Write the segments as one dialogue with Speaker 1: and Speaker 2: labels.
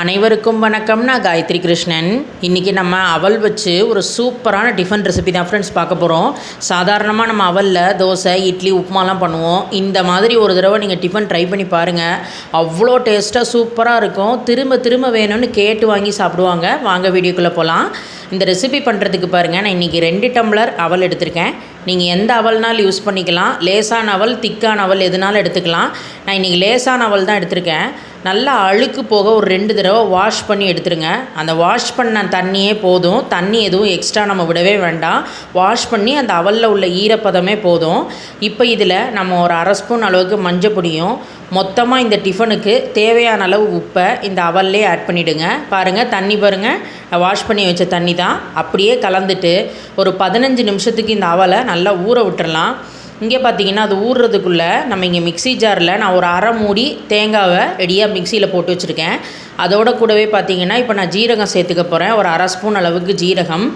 Speaker 1: அனைவருக்கும் வணக்கம் நான் காயத்ரி கிருஷ்ணன். இன்றைக்கி நம்ம அவல் வச்சு ஒரு சூப்பரான டிஃபன் ரெசிபி தான் ஃப்ரெண்ட்ஸ் பார்க்க போகிறோம் சாதாரணமாக நம்ம அவலில் தோசை இட்லி உப்புமாலாம் பண்ணுவோம். இந்த மாதிரி ஒரு தடவை நீங்கள் டிஃபன் ட்ரை பண்ணி பாருங்கள் அவ்வளோ டேஸ்ட்டாக சூப்பராக இருக்கும். திரும்ப திரும்ப வேணும்னு கேட்டு வாங்கி சாப்பிடுவாங்க. வாங்க வீடியோக்குள்ளே போகலாம் இந்த ரெசிபி பண்ணுறதுக்கு பாருங்கள் நான் இன்றைக்கி ரெண்டு டம்ளர் அவல் எடுத்திருக்கேன். நீங்கள் எந்த அவல்னாலும் யூஸ் பண்ணிக்கலாம். லேசான அவல் திக்கான அவல் எதுனாலும் எடுத்துக்கலாம். நான் இன்றைக்கி லேசான அவல் தான் எடுத்திருக்கேன். நல்லா அழுக்கு போக ஒரு ரெண்டு தடவை வாஷ் பண்ணி எடுத்துருங்க. அந்த வாஷ் பண்ண தண்ணியே போதும். தண்ணி எதுவும் எக்ஸ்ட்ரா நம்ம விடவே வேண்டாம். வாஷ் பண்ணி அந்த அவலில் உள்ள ஈரப்பதமே போதும். இப்போ இதில் நம்ம ஒரு அரை ஸ்பூன் அளவுக்கு மஞ்சள் பொடியும் மொத்தமாக இந்த டிஃபனுக்கு தேவையான அளவு உப்பை இந்த அவல்லே ஆட் பண்ணிவிடுங்க பாருங்கள் தண்ணி பாருங்கள் வாஷ் பண்ணி வச்ச தண்ணி தான் அப்படியே கலந்துட்டு ஒரு பதினஞ்சு நிமிஷத்துக்கு இந்த அவலை நல்லா ஊற விட்டுறலாம். இங்கே பார்த்தீங்கன்னா அது ஊறுறதுக்குள்ளே நம்ம இங்கே மிக்ஸி ஜாரில் நான் ஒரு அரை மூடி தேங்காவை ரெடியாக மிக்சியில் போட்டு வச்சுருக்கேன். அதோட கூடவே பார்த்தீங்கன்னா இப்போ நான் ஜீரகம் சேர்த்துக்க போகிறேன். ஒரு அரை ஸ்பூன் அளவுக்கு ஜீரகம்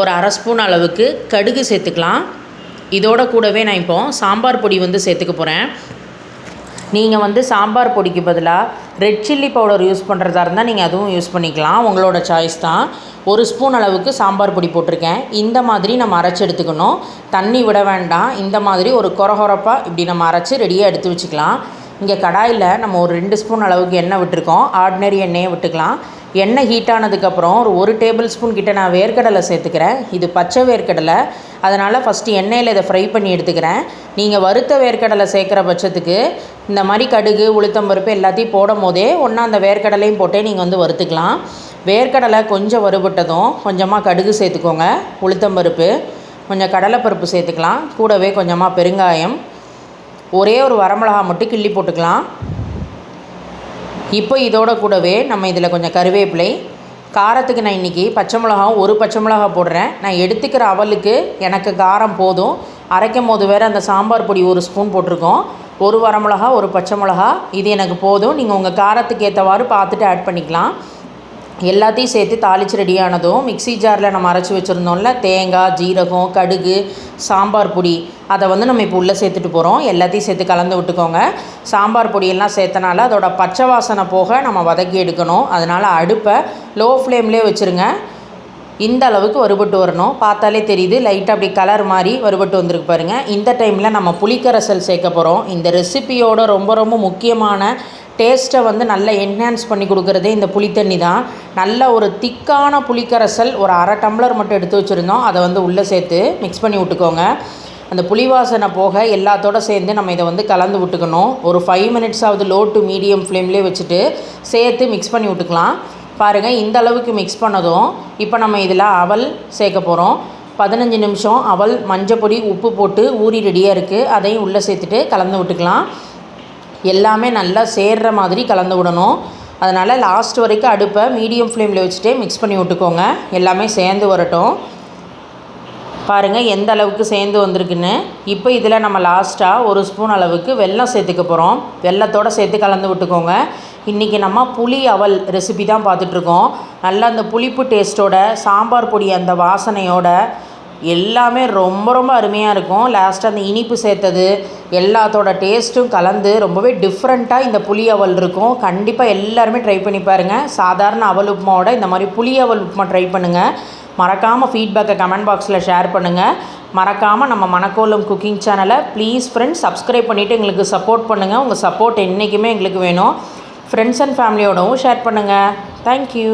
Speaker 1: ஒரு அரை ஸ்பூன் அளவுக்கு கடுகு சேர்த்துக்கலாம். இதோட கூடவே நான் இப்போ சாம்பார் பொடி வந்து சேர்த்துக்க போகிறேன். நீங்கள் வந்து சாம்பார் பொடிக்கு பதிலாக ரெட் சில்லி பவுடர் யூஸ் பண்ணுறதா இருந்தால் நீங்கள் அதுவும் யூஸ் பண்ணிக்கலாம். உங்களோட சாய்ஸ் தான். ஒரு ஸ்பூன் அளவுக்கு சாம்பார் பொடி போட்டிருக்கேன். இந்த மாதிரி நம்ம அரைச்சி எடுத்துக்கணும். தண்ணி விட வேண்டாம். இந்த மாதிரி ஒரு கொரகொரப்பாக இப்படி நம்ம அரைச்சி ரெடியாக எடுத்து வச்சுக்கலாம். இங்கே கடாயில் நம்ம ஒரு ரெண்டு ஸ்பூன் அளவுக்கு எண்ணெய் விட்டுருக்கோம். ஆர்டினரி எண்ணெயை விட்டுக்கலாம். எண்ணெய் ஹீட் ஆனதுக்கப்புறம் ஒரு ஒரு டேபிள் ஸ்பூன் கிட்ட நான் வேர்க்கடலை சேர்த்துக்கிறேன். இது பச்சை வேர்க்கடலை. அதனால் ஃபஸ்ட்டு எண்ணெயில் இதை ஃப்ரை பண்ணி எடுத்துக்கிறேன். நீங்கள் வறுத்த வேர்க்கடலை சேர்க்குற பட்சத்துக்கு இந்த மாதிரி கடுகு உளுத்தம்பருப்பு எல்லாத்தையும் போடும் போதே ஒன்றா அந்த வேர்க்கடலையும் போட்டே நீங்கள் வந்து வறுத்துக்கலாம். வேர்க்கடலை கொஞ்சம் வறுபட்டதும் கொஞ்சமாக கடுகு சேர்த்துக்கோங்க. உளுத்தம்பருப்பு கொஞ்சம் கடலைப்பருப்பு சேர்த்துக்கலாம். கூடவே கொஞ்சமாக பெருங்காயம். ஒரே ஒரு வரமிளகா மட்டும் கிள்ளி போட்டுக்கலாம். இப்போ இதோட கூடவே நம்ம இதில் கொஞ்சம் கருவேப்பிலை காரத்துக்கு நான் இன்றைக்கி பச்சை மிளகாவும் ஒரு பச்சை மிளகா போடுறேன். நான் எடுத்துக்கிற அவலுக்கு எனக்கு காரம் போதும். அரைக்கும் போது வேறு அந்த சாம்பார் பொடி ஒரு ஸ்பூன் போட்டிருக்கோம். ஒரு வரமிளகா ஒரு பச்சை மிளகா இது எனக்கு போதும். நீங்கள் உங்கள் காரத்துக்கு ஏற்றவாறு பார்த்துட்டு ஆட் பண்ணிக்கலாம். எல்லாத்தையும் சேர்த்து தாளித்து ரெடியானதும் மிக்ஸி ஜாரில் நம்ம அரைச்சி வச்சுருந்தோம்ல தேங்காய் ஜீரகம் கடுகு சாம்பார் பொடி அதை வந்து நம்ம இப்போ உள்ளே சேர்த்துட்டு போகிறோம் எல்லாத்தையும் சேர்த்து கலந்து விட்டுக்கோங்க. சாம்பார் பொடியெல்லாம் சேர்த்தனால அதோட பச்சை வாசனை போக நம்ம வதக்கி எடுக்கணும். அதனால் அடுப்பை லோ ஃப்ளேம்லேயே வச்சுருங்க. இந்த அளவுக்கு வறுபட்டு வரணும். பார்த்தாலே தெரியுது லைட்டாக அப்படி கலர் மாதிரி வறுபட்டு வந்திருக்கு பாருங்கள் இந்த டைமில் நம்ம புளிக்கரைசல் சேர்க்க போகிறோம் இந்த ரெசிபியோட ரொம்ப ரொம்ப முக்கியமான டேஸ்ட்டை வந்து நல்லா என்ஹான்ஸ் பண்ணி கொடுக்குறதே இந்த புளித்தண்ணி தான். நல்ல ஒரு திக்கான புளிக்கரைசல் ஒரு அரை டம்ளர் மட்டும் எடுத்து வச்சுருந்தோம். அதை வந்து உள்ளே சேர்த்து மிக்ஸ் பண்ணி விட்டுக்கோங்க. அந்த புளி வாசனை போக எல்லாத்தோட சேர்ந்து நம்ம இதை வந்து கலந்து விட்டுக்கணும். ஒரு ஃபைவ் மினிட்ஸாவது லோ டு மீடியம் ஃப்ளேம்லேயே வச்சுட்டு சேர்த்து மிக்ஸ் பண்ணி விட்டுக்கலாம். பாருங்கள் இந்த அளவுக்கு மிக்ஸ் பண்ணதும் இப்போ நம்ம இதில் அவல் சேர்க்க போகிறோம் பதினஞ்சு நிமிஷம் அவல் மஞ்சள் பொடி உப்பு போட்டு ஊறி ரெடியாக இருக்குது அதையும் உள்ளே சேர்த்துட்டு கலந்து விட்டுக்கலாம். எல்லாமே நல்லா சேர்கிற மாதிரி கலந்து விடணும். அதனால் லாஸ்ட் வரைக்கும் அடுப்பை மீடியம் ஃப்ளேமில் வச்சுட்டே மிக்ஸ் பண்ணி விட்டுக்கோங்க. எல்லாமே சேர்ந்து வரட்டும். பாருங்கள் எந்த அளவுக்கு சேர்ந்து வந்திருக்குன்னு. இப்போ இதில் நம்ம லாஸ்ட்டாக ஒரு ஸ்பூன் அளவுக்கு வெல்லம் சேர்த்துக்க போகிறோம் வெள்ளத்தோடு சேர்த்து கலந்து விட்டுக்கோங்க. இன்றைக்கி நம்ம புளி அவல் ரெசிபி தான் பார்த்துட்ருக்கோம் நல்லா அந்த புளிப்பு டேஸ்ட்டோட சாம்பார் பொடி அந்த வாசனையோட எல்லாமே ரொம்ப ரொம்ப அருமையாக இருக்கும். லாஸ்ட்டாக அந்த இனிப்பு சேர்த்தது எல்லாத்தோட டேஸ்ட்டும் கலந்து ரொம்பவே டிஃப்ரெண்ட்டாக இந்த புளி அவல் இருக்கும். கண்டிப்பாக எல்லாருமே ட்ரை பண்ணி பாருங்கள் சாதாரண அவல் உப்புமாவோட இந்த மாதிரி புளி அவல் உப்புமா ட்ரை பண்ணுங்கள் மறக்காமல் ஃபீட்பேக்கை கமெண்ட் பாக்ஸில் ஷேர் பண்ணுங்கள் மறக்காமல் நம்ம மணக்கோலம் குக்கிங் சேனலை ப்ளீஸ் ஃப்ரெண்ட்ஸ் சப்ஸ்கிரைப் பண்ணிவிட்டு எங்களுக்கு சப்போர்ட் பண்ணுங்கள் உங்கள் சப்போர்ட் என்றைக்குமே எங்களுக்கு வேணும். ஃப்ரெண்ட்ஸ் அண்ட் ஃபேமிலியோடவும் ஷேர் பண்ணுங்கள் தேங்க்யூ